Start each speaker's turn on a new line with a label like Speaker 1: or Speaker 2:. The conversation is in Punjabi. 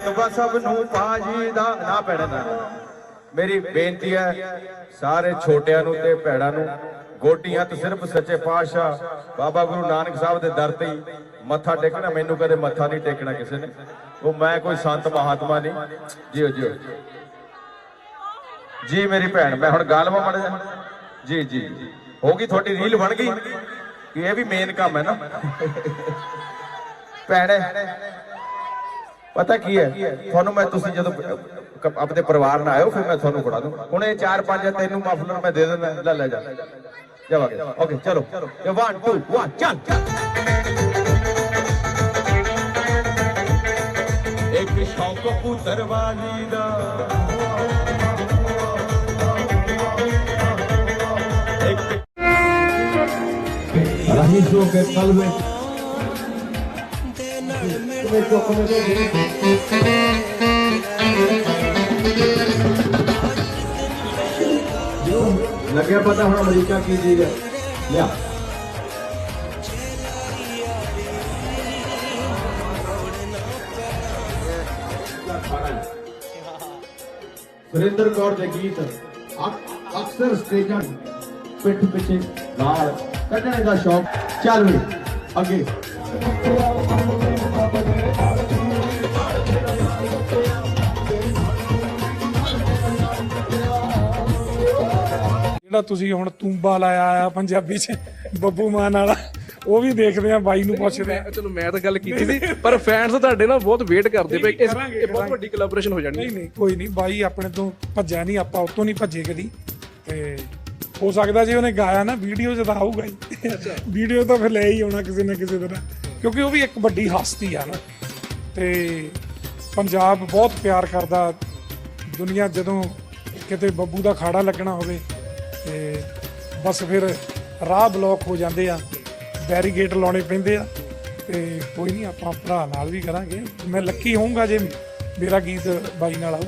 Speaker 1: ਬਾ ਸਭ ਨੂੰ ਪਾਜੀ ਦਾ ਨਾ ਪੈਣਾ ਮੇਰੀ ਬੇਨਤੀ ਹੈ, ਸਾਰੇ ਛੋਟਿਆਂ ਨੂੰ ਤੇ ਭੈੜਾਂ ਨੂੰ, ਗੋਡੀਆਂ ਤੇ ਸਿਰਫ ਸੱਚੇ ਪਾਤਸ਼ਾਹ, ਬਾਬਾ ਗੁਰੂ ਨਾਨਕ ਸਾਹਿਬ ਦੇ ਦਰ ਤੇ ਮੱਥਾ ਟੇਕਣਾ, ਮੈਨੂੰ ਕਦੇ ਮੱਥਾ ਨਹੀਂ ਟੇਕਣਾ ਕਿਸੇ ਨੇ। ਉਹ ਮੈਂ ਕੋਈ ਸੰਤ ਮਹਾਤਮਾ ਨਹੀਂ। ਜਿਓ ਜਿਓ। ਜੀ ਮੇਰੀ ਭੈਣ, ਮੈਂ ਹੁਣ ਗੱਲ ਮੜ ਜਾ ਜੀ ਜੀ। ਹੋ ਗਈ ਤੁਹਾਡੀ ਰੀਲ ਬਣ ਗਈ। ਕਿ ਇਹ ਵੀ ਮੇਨ ਕੰਮ ਹੈ ਨਾ। ਭੈਣੇ ਪਤਾ ਕੀ ਹੈ? ਤੁਹਾਨੂੰ ਮੈਂ ਤੁਸੀਂ ਜਦੋਂ ਆਪਣੇ ਪਰਿਵਾਰ ਨਾਲ ਆਇਓ ਫਿਰ ਮੈਂ ਤੁਹਾਨੂੰ ਫੜਾ ਦੂੰ ਹੁਣ ਇਹ 4 5 ਤੈਨੂੰ ਮਫਲਰ ਮੈਂ ਦੇ ਦਿੰਦਾ। ਲੈ ਲੈ ਜਾ। ਜਾਵਾਂਗੇ। ਓਕੇ ਚਲੋ। 1 2 1 ਚੱਲ। ਇੱਕ ਸ਼ੌਕ ਪੁੱਤਰ ਵਾਲੀ ਦਾ।
Speaker 2: ਰਾਹੀ ਸ਼ੋਕ ਹੈ ਕਲਬ लगे पता हम अमरीका की चीज़ है। लिया। सुरेंद्र कौर के गीत। अक्सर स्टेज पिट पिछे गाल। कढ़ने का शौक। चल भी अगे
Speaker 3: ਜਿਹੜਾ ਤੁਸੀਂ ਹੁਣ ਤੂੰਬਾ ਲਾਇਆ ਆ ਪੰਜਾਬੀ ਚ ਬੱਬੂ ਮਾਨ ਵਾਲਾ ਉਹ ਵੀ ਦੇਖਦੇ ਆ ਬਾਈ ਨੂੰ ਪੁੱਛਦੇ ਆ।
Speaker 4: ਮੈਂ ਚਲੋ ਮੈਂ ਤਾਂ ਗੱਲ ਕੀਤੀ ਸੀ ਪਰ ਫੈਨਸ ਤੁਹਾਡੇ ਨਾਲ ਬਹੁਤ ਵੇਟ ਕਰਦੇ ਪਏ ਇਸ
Speaker 3: ਕਰਾਂਗੇ,
Speaker 4: ਇਹ ਬਹੁਤ। ਵੱਡੀ ਕੋਲੈਬੋਰੇਸ਼ਨ ਹੋ ਜਾਣੀ।
Speaker 3: ਨਹੀਂ ਨਹੀਂ ਕੋਈ ਨਹੀਂ ਬਾਈ ਆਪਣੇ ਤੋਂ ਭੱਜਿਆ ਨਹੀਂ ਆਪਾਂ ਉਤੋਂ ਨਹੀਂ ਭੱਜੇ ਕਦੀ। ਤੇ ਹੋ ਸਕਦਾ ਜੇ ਉਹਨੇ ਗਾਇਆ ਨਾ ਵੀਡੀਓ 'ਚ ਤਾਂ ਆਊਗਾ ਹੀ। ਵੀਡੀਓ ਤਾਂ ਫਿਰ ਲੈ ਹੀ ਆਉਣਾ ਕਿਸੇ ਨਾ ਕਿਸੇ ਤਰ੍ਹਾਂ। ਕਿਉਂਕਿ ਉਹ ਵੀ ਇੱਕ ਵੱਡੀ ਹਸਤੀ ਆ ਨਾ। ਤੇ ਪੰਜਾਬ ਬਹੁਤ ਪਿਆਰ ਕਰਦਾ। ਦੁਨੀਆ ਜਦੋਂ ਕਿਤੇ ਬੱਬੂ ਦਾ ਖਾੜਾ ਲੱਗਣਾ ਹੋਵੇ ਤੇ ਬਸ ਫਿਰ ਰਾਹ ਬਲੌਕ ਹੋ ਜਾਂਦੇ ਆ, ਬੈਰੀਗੇਟ ਲਾਉਣੇ ਪੈਂਦੇ ਆ ਤੇ ਕੋਈ ਨਹੀਂ ਆਪਾਂ ਭਰਾ ਨਾਲ ਵੀ ਕਰਾਂਗੇ। ਮੈਂ ਲੱਕੀ ਹੋਊਂਗਾ ਜੇ ਮੇਰਾ ਗੀਤ ਬਾਈ ਨਾਲ ਆਊ।